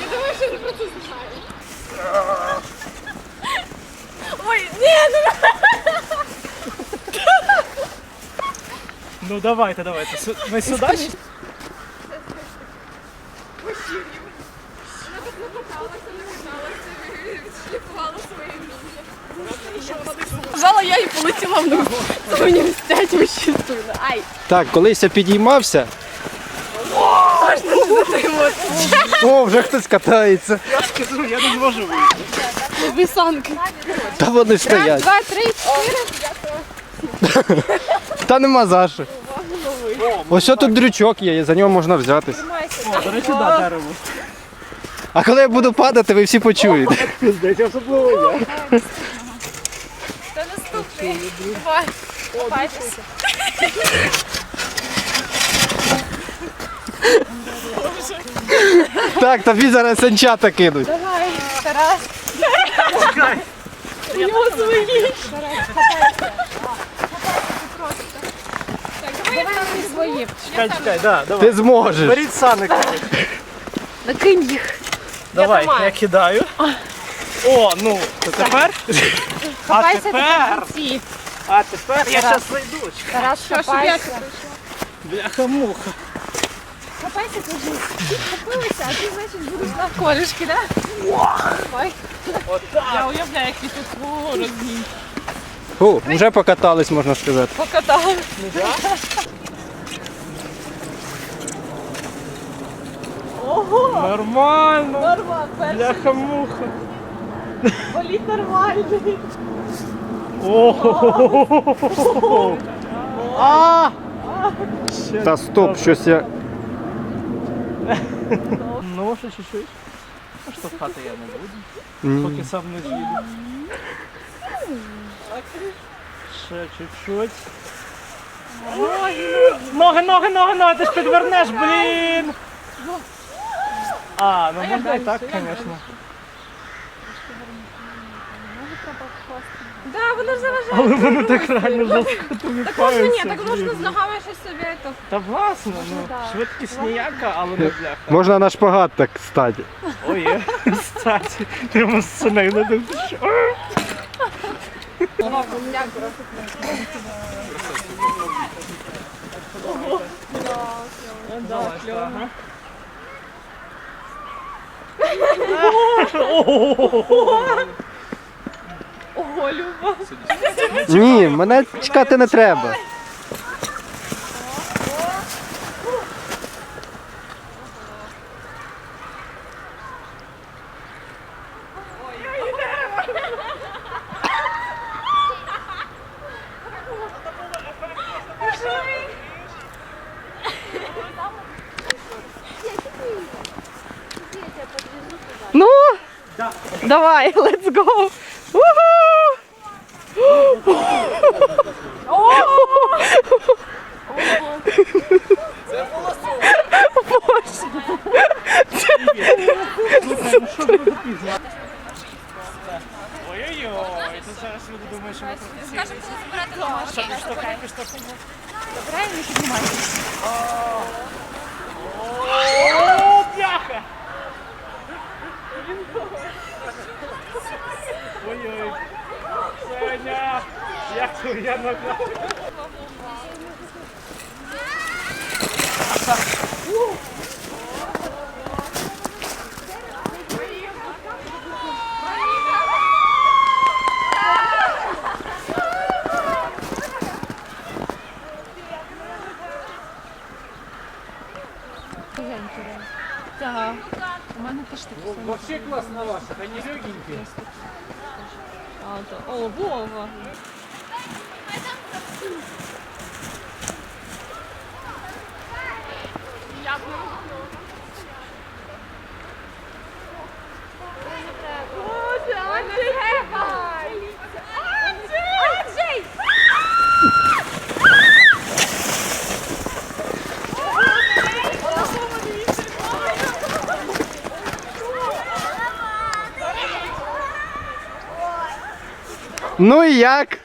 Я думаю, що він про це знає. Ой, ні, ну Ну давайте, давайте. Су- Ми сюди? ж? Вона так накаталася, накаталася, відшліфувала своє вміння. Жала я і полетіла вниз. Це мені вообще сильно. Ай, Так, колись я підіймався. О, вже хтось катається. Я скажу, я не зможу вийти. висанки. Та вони стоять. Два, три, чотири. Та нема за що. Ось тут дрючок є, і за нього можна взятись. До речі, да, дерево. А коли я буду падати, ви всі почуєте. Здається, особливо я. Це наступний. Давай. Копайтеся. Так, тобі зараз санчата кинуть. Давай, Тарас. Чекай. У нього свої. Свої. Чекай, чекай, да, давай. Ти зможеш. Беріть саник. Накинь їх. Давай, я кидаю. О, ну, то тепер. А Копайся тепер. кінці. А тепер я зараз зайду. Тарас, копайся. Бляха-муха. Копайся, кажи. Ти копилася, а ти, значить, будеш на колішки, да? Давай. Я уявляю, який тут свого розмін. О, вже покатались, можна сказати. Покатали. Нормально. Нормально, перший Бляха-муха. політ нормальний. О. А! Та стоп, щось я. Ну, ще чуть-чуть. А штовхати я не буду, поки сам не з'їду. Ще чуть-чуть. Ноги, ноги, ноги, ноги, ти ж підвернеш, блін! А, ну можна і так, звісно. Да, воно ж заважає. Але воно так реально жорстко Так можна ні, так можна з ногами щось собі. То. Та власно, ну, да. швидкість ніяка, але не бляха. Можна на шпагат так стати. Ой, є. кстати, прямо з сценою не дивишся. Давай, ага. Ого, Люба. Ні, мене чекати не треба. Ну, давай, let's go. Уху! Ой-ой-ой, це зараз люди думають, що ми Скажемо, коли забирати ногу. штовхаємо, штовхаємо. Правильно піднімаєш? О, бляха! Ой-ой. Саня, як то я нога. Так. У мене теж таке саме. Вообще классно ваша, легенькие. А, то- О, Вова. Ну і як?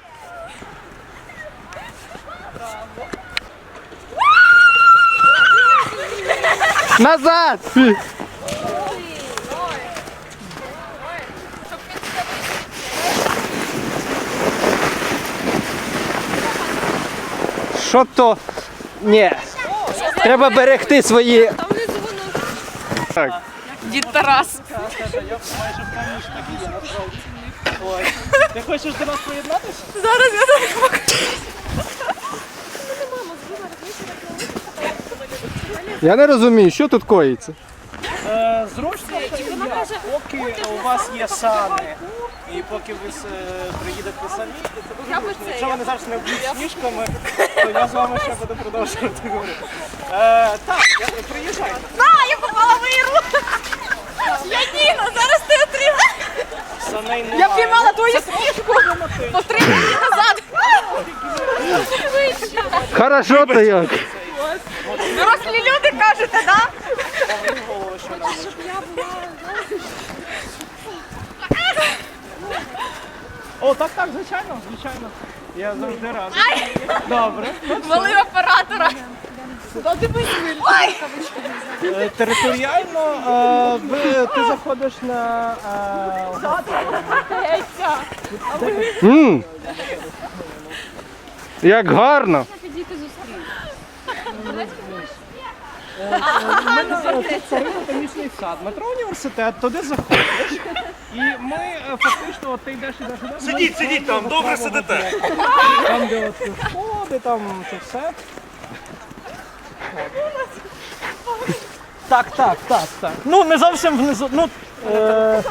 Назад! Що то? Ні. Треба берегти свої. Так. Дід Тарас. Ой. Ти хочеш до нас приєднатися? Зараз я так покажу. Я не розумію, що тут коїться. Е, зручно, що я, поки у вас є сани, і поки ви е, приїдете самі, то це дуже зручно. Якщо вони зараз не вб'ють сніжками, то я з вами ще буду продовжувати говорити. Е, так, я, приїжджайте. А, я попала в Іру. Я Ніна, зараз Я піймала твою сніжку. По три дні назад. Хорошо то як. Дорослі люди кажете, так? О, так, так, звичайно, звичайно. Я завжди радий. Добре. Вали оператора. Ой! Е, Територіально е, ви, ти заходиш на е, М. Як гарно. Ботанічний сад. Метро університет, туди заходиш. І ми е, фактично, от ти йдеш і йдеш. йдеш, Сидіть, сидіть там, добре сидите. Там, де от сходи, там це все. Так, так, так, так. Ну, не зовсім внизу. Ну, е,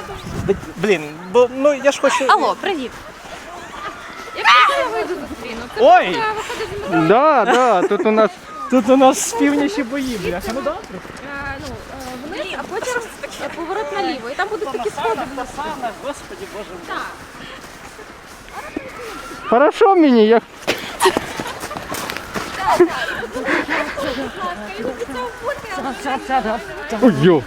блін, бо ну я ж хочу. Алло, привіт. Якщо я вийду зустріну, це Ой! буде виходить з метро. Да, да, тут у нас. Тут у нас північі бої, бляха. Ну добре. Е, ну, е, вниз, а потім е, поворот наліво. І там будуть такі сходи. Господі боже. мій. Так. Хорошо мені, як. Ой, йо.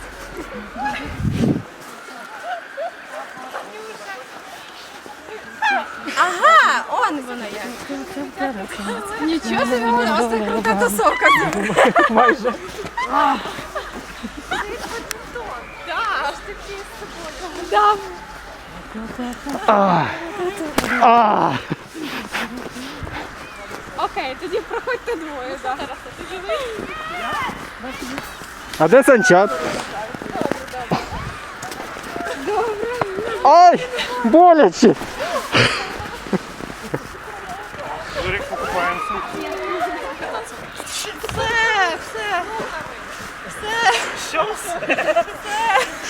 Ага, он воно як. Нічого собі у нас так крута тусовка. Майже. Так, такі з собою. Да. А. А. Окей, тоді проходьте двоє. Да. А де санчат? Ай! Боляче! Жирик покупаємося. Все, все. Що все?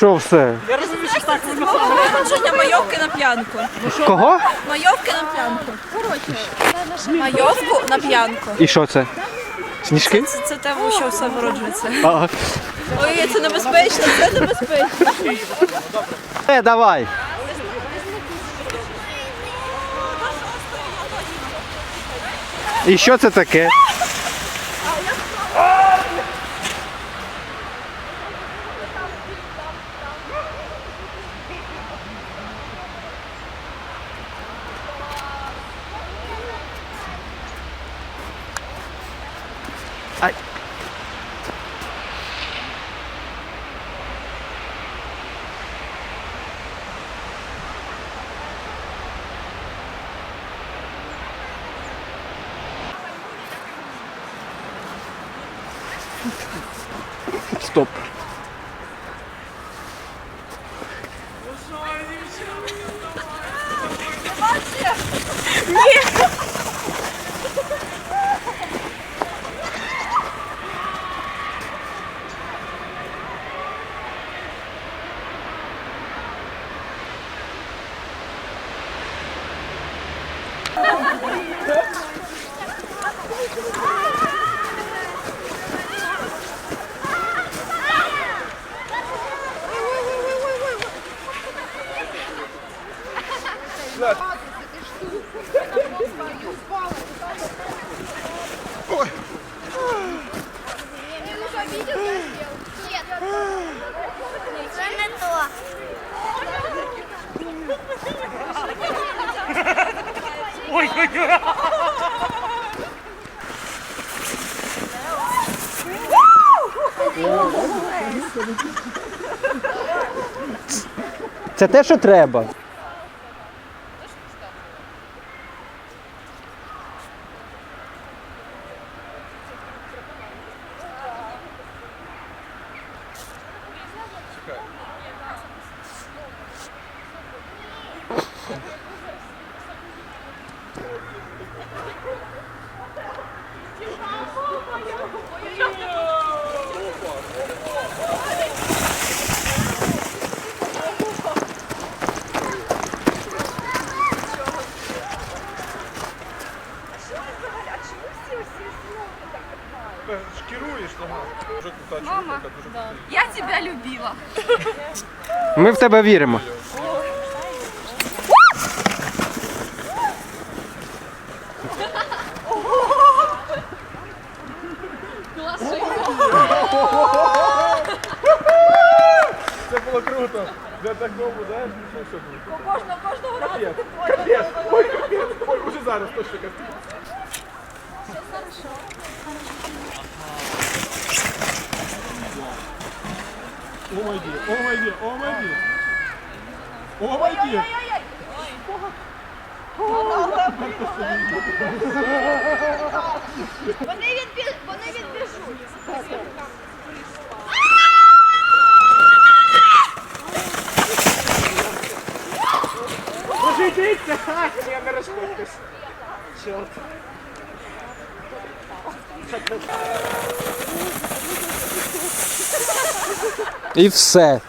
Що все? Я розумію, що так воно. Виходження майовки на п'янку. Кого? Майовки на п'янку. Майовку на п'янку. І що це? Сніжки? Це, це те, що все вироджується. А. Ой, це небезпечно, це небезпечно. Е, давай. І що це таке? Стоп. Це не то. Це те, що треба. Шкіруєш. Дуже крута чоловіка, дуже крута. Я тебе любила. Ми в тебе віримо. круто. Для такого, знаєш, ну що було. Кожного, кожного разу. Капець, ой, капець, ой, уже зараз точно капець. О май ді, о май ді, о май ді. О май ді. Вони відбіж, вони відбіжуть. Розходьтесь. Чорт. І все.